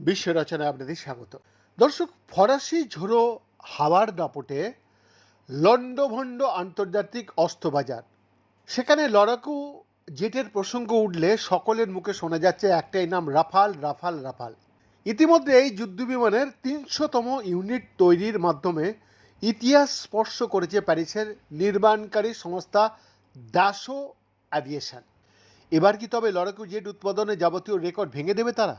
বিশ্ব রচনায় আপনাদের স্বাগত। দর্শক, ফরাসি ঝোড়ো হাওয়ার দাপটে লন্ডভন্ড আন্তর্জাতিক অস্ত্রবাজার। সেখানে লড়াকু জেটের প্রসঙ্গ উঠলে সকলের মুখে শোনা যাচ্ছে একটাই নাম, রাফাল রাফাল রাফাল। ইতিমধ্যে এই যুদ্ধবিমানের তিনশোতম ইউনিট তৈরির মাধ্যমে ইতিহাস স্পর্শ করেছে প্যারিসের নির্মাণকারী সংস্থা দাসো অ্যাভিয়েশন এবার কি তবে লড়াকু জেট উৎপাদনে যাবতীয় রেকর্ড ভেঙে দেবে তারা?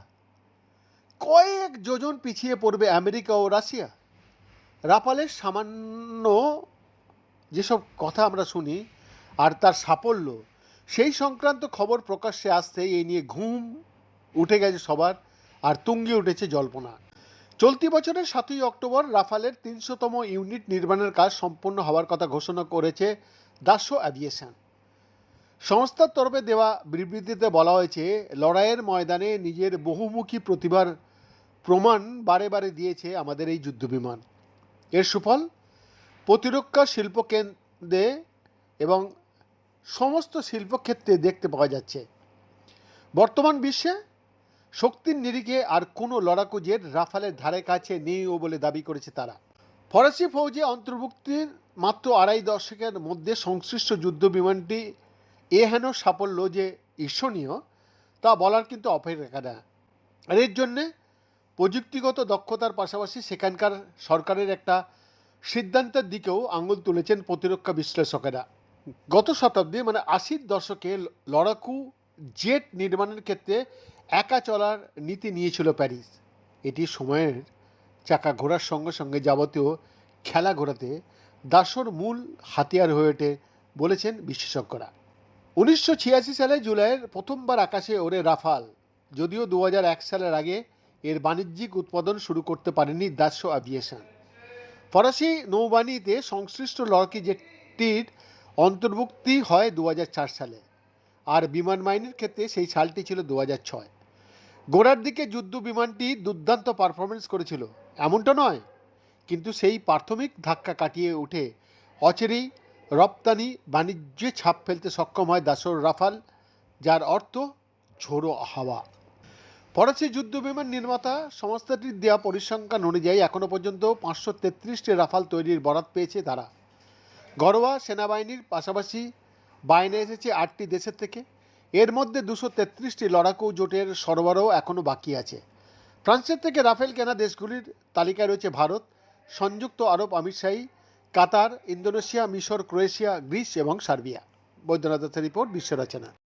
কয়েক যোজন পিছিয়ে পড়বে আমেরিকা ও রাশিয়া। রাফালের সামান্য যেসব কথা আমরা শুনি আর তার সাফল্য, সেই সংক্রান্ত খবর প্রকাশ্যে আসতে এই নিয়ে ঘুম উঠে গেছে সবার আর তুঙ্গে উঠেছে জল্পনা। চলতি বছরের সাতই অক্টোবর রাফালের তিনশোতম ইউনিট নির্মাণের কাজ সম্পন্ন হওয়ার কথা ঘোষণা করেছে দাসো অ্যাভিয়েশন সংস্থার তরফে দেওয়া বিবৃতিতে বলা হয়েছে, লড়াইয়ের ময়দানে নিজের বহুমুখী প্রতিভার প্রমাণ বারে বারে দিয়েছে আমাদের এই যুদ্ধবিমান এর সুফল? প্রতিরক্ষা শিল্পকেন্দ্রে এবং সমস্ত শিল্পক্ষেত্রে দেখতে পাওয়া যাচ্ছে। বর্তমান বিশ্বে শক্তির নিরিখে আর কোনো লড়াকু জেট রাফালের ধারে কাছে নেইও বলে দাবি করেছে তারা। ফরাসি ফৌজে অন্তর্ভুক্তির মাত্র আড়াই দশকের মধ্যে সংশ্লিষ্ট যুদ্ধ বিমানটি এহেন সাফল্য যে ঈর্ষণীয়, তা বলার কিন্তু অপেক্ষা না। আর এর জন্যে প্রযুক্তিগত দক্ষতার পাশাপাশি সেখানকার সরকারের একটা সিদ্ধান্তের দিকেও আঙুল তুলেছেন প্রতিরক্ষা বিশ্লেষকেরা। গত শতাব্দী মানে আশির দশকে লড়াকু জেট নির্মাণের ক্ষেত্রে একা চলার নীতি নিয়েছিল প্যারিস। এটি সময়ের চাকা ঘোরার সঙ্গে সঙ্গে যাবতীয় খেলা ঘোরাতে দাসর মূল হাতিয়ার হয়ে ওঠে বলেছেন বিশেষজ্ঞরা উনিশশো ছিয়াশি সালে জুলাইয়ের প্রথমবার আকাশে ওরে রাফাল, যদিও দু সালের আগে এর বাণিজ্যিক উৎপাদন শুরু করতে পারেনি দাস্য অ্যাভিয়েশন। ফরাসি নৌবাহিনীতে সংশ্লিষ্ট লড়কি জেটটির অন্তর্ভুক্তি হয় দু হাজার চার সালে, আর বিমান বাহিনীর ক্ষেত্রে সেই সালটি ছিল দু গোড়ার দিকে যুদ্ধ বিমানটি দুর্দান্ত পারফরমেন্স করেছিল, এমনটা নয়, কিন্তু সেই প্রাথমিক ধাক্কা কাটিয়ে উঠে অচেরেই রপ্তানি বাণিজ্যে ছাপ ফেলতে সক্ষম হয় দাসর রাফাল, যার অর্থ ঝোড়ো হাওয়া। ফরাসি যুদ্ধ বিমান নির্মাতা সংস্থাটির দেওয়া পরিসংখ্যান অনুযায়ী এখনও পর্যন্ত পাঁচশো তেত্রিশটি রাফাল তৈরির বরাত পেয়েছে তারা। ঘরোয়া সেনাবাহিনীর পাশাপাশি বাইরে এসেছে আটটি দেশের থেকে। এর মধ্যে দুশো তেত্রিশটি লড়াকু জোটের সরবরাহ এখনও বাকি আছে। ফ্রান্সের থেকে রাফেল কেনা দেশগুলির তালিকায় রয়েছে ভারত, সংযুক্ত আরব আমিরশাহী কাতার ইন্দোনেশিয়া মিশর ক্রোয়েশিয়া গ্রিস এবং সার্বিয়া। বৈদ্যনাথ রিপোর্ট বিশ্ব রচনা।